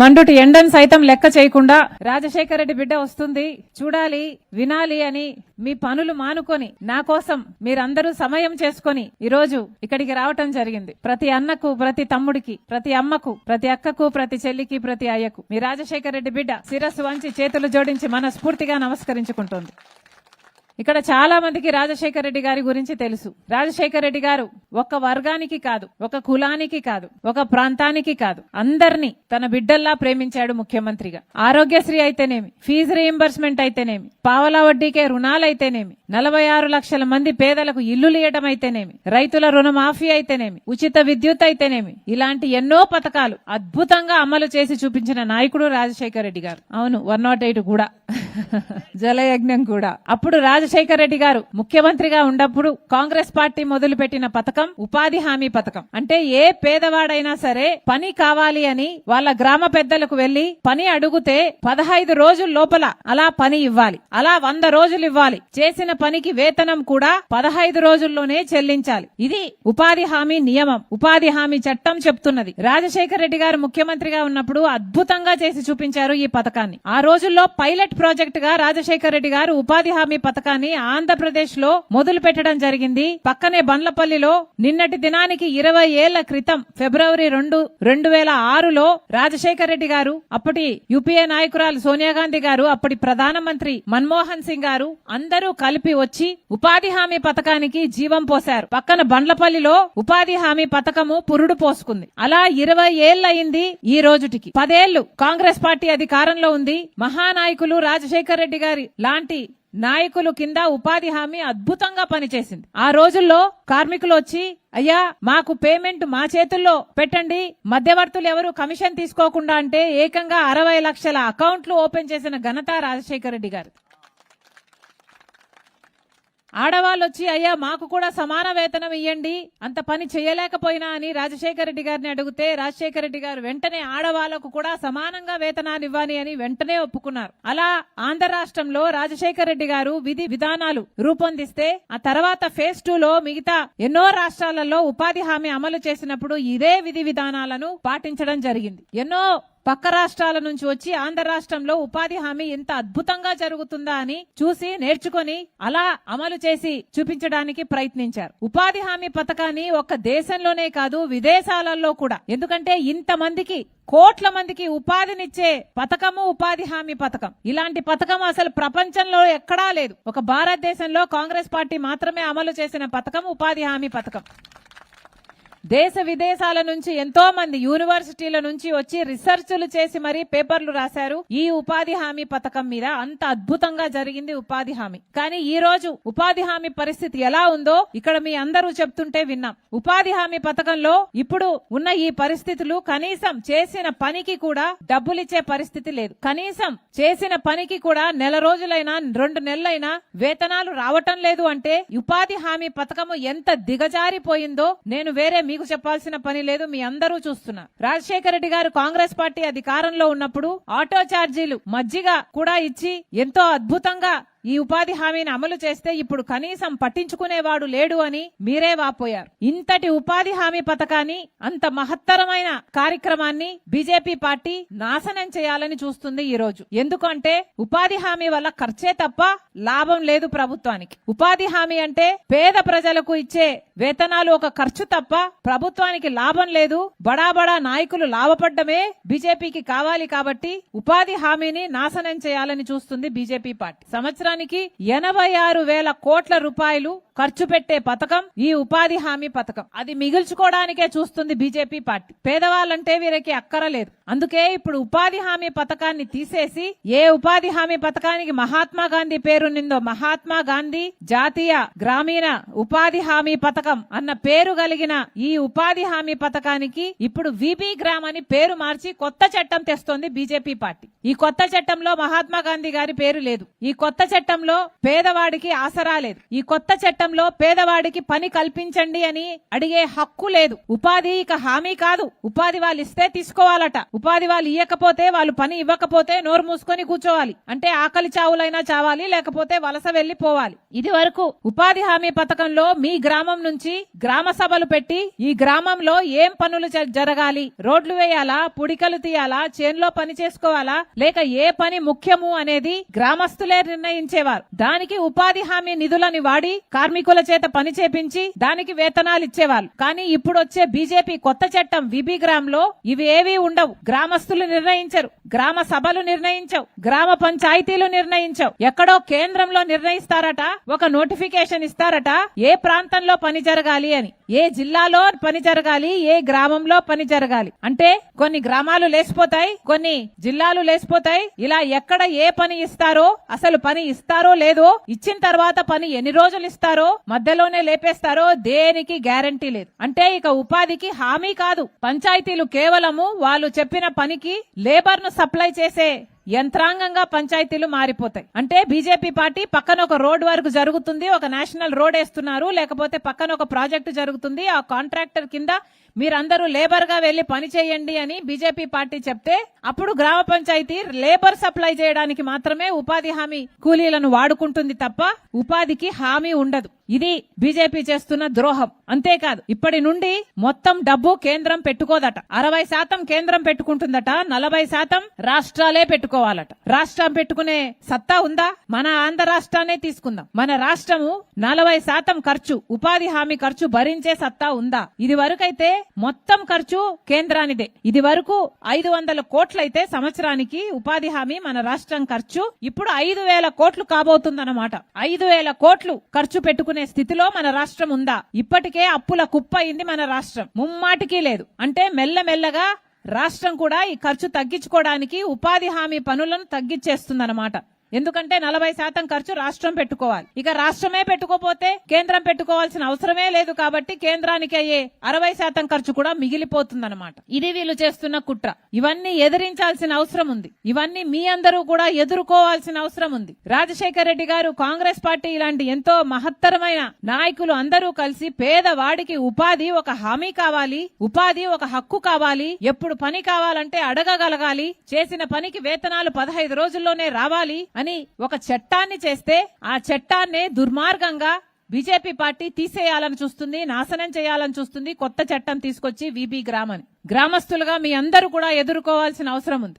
మండుటి ఎండను సైతం లెక్క చేయకుండా రాజశేఖర రెడ్డి బిడ్డ వస్తుంది. చూడాలి వినాలి అని మీ పనులు మానుకొని నా కోసం మీరందరూ సమయం చేసుకొని ఈ రోజు ఇక్కడికి రావటం జరిగింది. ప్రతి అన్నకు ప్రతి తమ్ముడికి ప్రతి అమ్మకు ప్రతి అక్కకు ప్రతి చెల్లికి ప్రతి అయ్యకు మీ రాజశేఖర రెడ్డి బిడ్డ శిరస్సు వంచి చేతులు జోడించి మనస్ఫూర్తిగా నమస్కరించుకుంటోంది. ఇక్కడ చాలా మందికి రాజశేఖర రెడ్డి గారి గురించి తెలుసు. రాజశేఖర రెడ్డి గారు ఒక వర్గానికి కాదు ఒక కులానికి కాదు ఒక ప్రాంతానికి కాదు. అందరినీ తన బిడ్డల్లా ప్రేమించాడు ముఖ్యమంత్రిగా. ఆరోగ్యశ్రీ అయితేనేమి ఫీజు రీఎంబర్స్మెంట్ అయితేనేమి పావలా వడ్డీకే రుణాలైతేనేమి నలభై ఆరు లక్షల మంది పేదలకు ఇల్లు ఇవ్వడం అయితేనేమి రైతుల రుణమాఫీ అయితేనేమి ఉచిత విద్యుత్ అయితేనేమి ఇలాంటి ఎన్నో పథకాలు అద్భుతంగా అమలు చేసి చూపించిన నాయకుడు రాజశేఖర రెడ్డి గారు. అవును వన్ నాట్ ఎయిట్ కూడా. జలయజ్ఞం కూడా. అప్పుడు రాజశేఖర రెడ్డి గారు ముఖ్యమంత్రిగా ఉన్నప్పుడు కాంగ్రెస్ పార్టీ మొదలుపెట్టిన పథకం ఉపాధి హామీ పథకం. అంటే ఏ పేదవాడైనా సరే పని కావాలి అని వాళ్ళ గ్రామ పెద్దలకు వెళ్ళి పని అడుగుతే పదహైదు రోజుల లోపల అలా పని ఇవ్వాలి. అలా వంద రోజులు ఇవ్వాలి. చేసిన పనికి వేతనం కూడా పదహైదు రోజుల్లోనే చెల్లించాలి. ఇది ఉపాధి హామీ నియమం ఉపాధి హామీ చట్టం చెప్తున్నది. రాజశేఖర రెడ్డి గారు ముఖ్యమంత్రిగా ఉన్నప్పుడు అద్భుతంగా చేసి చూపించారు ఈ పథకాన్ని. ఆ రోజుల్లో పైలట్ ప్రాజెక్ట్గా రాజశేఖర రెడ్డి గారు ఉపాధి హామీ పథకాన్ని ఆంధ్రప్రదేశ్లో మొదలు పెట్టడం జరిగింది. పక్కనే బండ్లపల్లిలో నిన్నటి దినానికి ఇరవై ఏళ్ళ క్రితం ఫిబ్రవరి రెండు రెండు వేల ఆరులో రాజశేఖర రెడ్డి గారు అప్పటి యూపీఏ నాయకురాలు సోనియా గాంధీ గారు అప్పటి ప్రధానమంత్రి మన్మోహన్ సింగ్ గారు అందరూ కలిపి వచ్చి ఉపాధి హామీ పథకానికి జీవం పోశారు. పక్కన బండ్లపల్లిలో ఉపాధి హామీ పథకము పురుడు పోసుకుంది. అలా ఇరవై ఏళ్ళయింది ఈ రోజుటికి. పదేళ్ళు కాంగ్రెస్ పార్టీ అధికారంలో ఉంది. మహానాయకులు రాజశేఖర రెడ్డి గారి లాంటి నాయకులు కింద ఉపాధి హామీ అద్భుతంగా పనిచేసింది. ఆ రోజుల్లో కార్మికులు వచ్చి అయ్యా మాకు పేమెంట్ మా చేతుల్లో పెట్టండి మధ్యవర్తులు ఎవరు కమిషన్ తీసుకోకుండా అంటే ఏకంగా అరవై లక్షల అకౌంట్లు ఓపెన్ చేసిన ఘనత రాజశేఖర రెడ్డి గారు ఆడవాళ్ళు వచ్చి అయ్యా మాకు కూడా సమాన వేతనం ఇవ్వండి అంత పని చేయలేకపోయినా అని రాజశేఖర రెడ్డి గారిని అడిగితే రాజశేఖర రెడ్డి గారు వెంటనే ఆడవాళ్ళకు కూడా సమానంగా వేతనాలు ఇవ్వాలి అని వెంటనే ఒప్పుకున్నారు. అలా ఆంధ్ర రాష్ట్రంలో రాజశేఖర రెడ్డి గారు విధి విధానాలు రూపొందిస్తే ఆ తర్వాత ఫేజ్ టూ లో మిగతా ఎన్నో రాష్ట్రాలలో ఉపాధి హామీ అమలు చేసినప్పుడు ఇదే విధి విధానాలను పాటించడం జరిగింది. ఎన్నో పక్క రాష్ట్రాల నుంచి వచ్చి ఆంధ్ర రాష్ట్రంలో ఉపాధి హామీ ఎంత అద్భుతంగా జరుగుతుందా అని చూసి నేర్చుకొని అలా అమలు చేసి చూపించడానికి ప్రయత్నించారు. ఉపాధి హామీ పథకాన్ని ఒక్క దేశంలోనే కాదు విదేశాలలో కూడా. ఎందుకంటే ఇంతమందికి కోట్ల మందికి ఉపాధినిచ్చే పథకము ఉపాధి హామీ పథకం. ఇలాంటి పథకం అసలు ప్రపంచంలో ఎక్కడా లేదు. ఒక భారతదేశంలో కాంగ్రెస్ పార్టీ మాత్రమే అమలు చేసిన పథకం ఉపాధి హామీ పథకం. దేశ విదేశాల నుంచి ఎంతో మంది యూనివర్సిటీల నుంచి వచ్చి రీసెర్చ్లు చేసి మరీ పేపర్లు రాశారు. ఈ ఉపాధి హామీ పథకం మీద అంత అద్భుతంగా జరిగింది ఉపాధి హామీ. కానీ ఈ రోజు ఉపాధి హామీ పరిస్థితి ఎలా ఉందో ఇక్కడ మీ అందరూ చెప్తుంటే విన్నాం. ఉపాధి హామీ పథకంలో ఇప్పుడు ఉన్న ఈ పరిస్థితులు కనీసం చేసిన పనికి కూడా డబ్బులిచ్చే పరిస్థితి లేదు. కనీసం చేసిన పనికి కూడా నెల రోజులైనా రెండు నెలలైనా వేతనాలు రావటం లేదు అంటే ఉపాధి హామీ పథకము ఎంత దిగజారిపోయిందో నేను వేరే మీకు చెప్పాల్సిన పని లేదు మీ అందరూ చూస్తున్నా రాజశేఖర రెడ్డి గారు కాంగ్రెస్ పార్టీ అధికారంలో ఉన్నప్పుడు ఆటో ఛార్జీలు మజ్జిగ కూడా ఇచ్చి ఎంతో అద్భుతంగా ఈ ఉపాధి హామీని అమలు చేస్తే ఇప్పుడు కనీసం పట్టించుకునేవాడు లేడు అని మీరే వాపోయారు. ఇంతటి ఉపాధి హామీ పథకాన్ని అంత మహత్తరమైన కార్యక్రమాన్ని బీజేపీ పార్టీ నాశనం చేయాలని చూస్తుంది ఈ రోజు. ఎందుకంటే ఉపాధి హామీ వల్ల ఖర్చే తప్ప లాభం లేదు ప్రభుత్వానికి. ఉపాధి హామీ అంటే పేద ప్రజలకు ఇచ్చే వేతనాలు ఒక ఖర్చు తప్ప ప్రభుత్వానికి లాభం లేదు. బడా బడా నాయకులు లాభపడ్డమే బీజేపీకి కావాలి కాబట్టి ఉపాధి హామీని నాశనం చేయాలని చూస్తుంది బీజేపీ పార్టీ. సంవత్సరానికి ఎనభై ఆరు వేల కోట్ల రూపాయలు ఖర్చు పెట్టే పథకం ఈ ఉపాధి హామీ పథకం. అది మిగిల్చుకోవడానికే చూస్తుంది బీజేపీ పార్టీ. పేదవాళ్ళంటే వీరికి అక్కరలేదు. అందుకే ఇప్పుడు ఉపాధి హామీ పథకాన్ని తీసేసి ఏ ఉపాధి హామీ పథకానికి మహాత్మా గాంధీ పేరునిందో మహాత్మా గాంధీ జాతీయ గ్రామీణ ఉపాధి హామీ పథకం అన్న పేరు కలిగిన ఈ ఉపాధి హామీ పథకానికి ఇప్పుడు విబి గ్రామ్ అని పేరు మార్చి కొత్త చట్టం తెస్తోంది బీజేపీ పార్టీ. ఈ కొత్త చట్టంలో మహాత్మా గాంధీ గారి పేరు లేదు. ఈ కొత్త చట్టంలో పేదవాడికి ఆసరా లేదు. ఈ కొత్త చట్టంలో పేదవాడికి పని కల్పించండి అని అడిగే హక్కు లేదు. ఉపాధి ఇక హామీ కాదు. ఉపాధి వాళ్ళు ఇస్తే తీసుకోవాలట. ఉపాధి వాళ్ళు ఇవ్వకపోతే వాళ్ళు పని ఇవ్వకపోతే నోరు మూసుకొని కూర్చోవాలి. అంటే ఆకలి చావులైనా చావాలి లేకపోతే వలస వెళ్ళిపోవాలి ఇది వరకు ఉపాధి హామీ పథకంలో మీ గ్రామం నుంచి నుంచి గ్రామ సభలు పెట్టి ఈ గ్రామంలో ఏం పనులు జ- జరగాలి? రోడ్లు వేయాలా? పుడికలు తీయాలా? చేన్లో పని చేసుకోవాలా? లేక ఏ పని ముఖ్యము అనేది గ్రామస్తులే నిర్ణయించేవారు. దానికి ఉపాధి హామీ నిధులని వాడి కార్మికుల చేత పని చేపించి దానికి వేతనాలు ఇచ్చేవాళ్ళు. కానీ ఇప్పుడు వచ్చే బీజేపీ కొత్త చట్టం విబి గ్రామ్లో ఇవి ఏవీ ఉండవు. గ్రామస్తులు నిర్ణయించరు. గ్రామ సభలు నిర్ణయించవు. గ్రామ పంచాయతీలు నిర్ణయించవు. ఎక్కడో కేంద్రంలో నిర్ణయిస్తారట ఒక నోటిఫికేషన్ ఇస్తారట ఏ ప్రాంతంలో పని జరగాలి అని. ఏ జిల్లాలో పని జరగాలి ఏ గ్రామంలో పని జరగాలి. అంటే కొన్ని గ్రామాలు లేసిపోతాయి కొన్ని జిల్లాలు చేసిపోతాయి ఇలా ఎక్కడ ఏ పని ఇస్తారో అసలు పని ఇస్తారో లేదో ఇచ్చిన తర్వాత పని ఎన్ని రోజులు ఇస్తారో మధ్యలోనే లేపేస్తారో దేనికి గ్యారంటీ లేదు. అంటే ఇక ఉపాధికి హామీ కాదు. పంచాయతీలు కేవలము వాళ్ళు చెప్పిన పనికి లేబర్ను సప్లై చేసే యంత్రాంగంగా పంచాయతీలు మారిపోతాయి. అంటే బీజేపీ పార్టీ పక్కన ఒక రోడ్ వరకు జరుగుతుంది ఒక నేషనల్ రోడ్ వేస్తున్నారు లేకపోతే పక్కన ఒక ప్రాజెక్టు జరుగుతుంది ఆ కాంట్రాక్టర్ కింద మీరందరూ లేబర్గా వెళ్ళి పని చేయండి అని బీజేపీ పార్టీ చెప్తే అప్పుడు గ్రామ పంచాయతీ లేబర్ సప్లై చేయడానికి మాత్రమే ఉపాధి హామీ కూలీలను వాడుకుంటుంది తప్ప ఉపాధికి హామీ ఉండదు. ఇది బీజేపీ చేస్తున్న ద్రోహం. అంతేకాదు ఇప్పటి నుండి మొత్తం డబ్బు కేంద్రం పెట్టుకోదట. అరవై శాతం కేంద్రం పెట్టుకుంటుందట నలభై శాతం రాష్ట్రాలే పెట్టుకోవాలట. రాష్ట్రం పెట్టుకునే సత్తా ఉందా? మన ఆంధ్ర రాష్ట్రాన్ని తీసుకుందాం. మన రాష్ట్రము నలభై శాతం ఖర్చు ఉపాధి హామీ ఖర్చు భరించే సత్తా ఉందా? ఇది వరకైతే మొత్తం ఖర్చు కేంద్రానిదే. ఇది వరకు ఐదు వందల కోట్లయితే సంవత్సరానికి ఉపాధి హామీ మన రాష్ట్రం ఖర్చు. ఇప్పుడు ఐదు వేల కోట్లు కాబోతుందన్నమాట. ఐదు వేల కోట్లు ఖర్చు పెట్టుకునే స్థితిలో మన రాష్ట్రం ఉందా? ఇప్పటికే అప్పుల కుప్పయింది మన రాష్ట్రం. ముమ్మాటికి లేదు. అంటే మెల్లమెల్లగా రాష్ట్రం కూడా ఈ ఖర్చు తగ్గించుకోవడానికి ఉపాధి హామీ పనులను తగ్గించేస్తుందన్నమాట. ఎందుకంటే నలభై శాతం ఖర్చు రాష్ట్రం పెట్టుకోవాలి. ఇక రాష్ట్రమే పెట్టుకోపోతే కేంద్రం పెట్టుకోవాల్సిన అవసరమే లేదు కాబట్టి కేంద్రానికి అయ్యే అరవై శాతం ఖర్చు కూడా మిగిలిపోతుందన్నమాట. ఇది వీళ్ళు చేస్తున్న కుట్ర. ఇవన్నీ ఎదిరించాల్సిన అవసరం ఉంది. ఇవన్నీ మీ అందరూ కూడా ఎదుర్కోవాల్సిన అవసరం ఉంది. రాజశేఖర రెడ్డి గారు కాంగ్రెస్ పార్టీ ఇలాంటి ఎంతో మహత్తరమైన నాయకులు అందరూ కలిసి పేదవాడికి ఉపాధి ఒక హామీ కావాలి ఉపాధి ఒక హక్కు కావాలి ఎప్పుడు పని కావాలంటే అడగగలగాలి చేసిన పనికి వేతనాలు పదహైదు రోజుల్లోనే రావాలి అని ఒక చట్టాన్ని చేస్తే ఆ చట్టాన్ని దుర్మార్గంగా బీజేపీ పార్టీ తీసేయాలని చూస్తుంది నాశనం చేయాలని చూస్తుంది కొత్త చట్టం తీసుకొచ్చి విబి గ్రామ్ అని గ్రామస్తులుగా మీ అందరూ కూడా ఎదుర్కోవాల్సిన అవసరం ఉంది.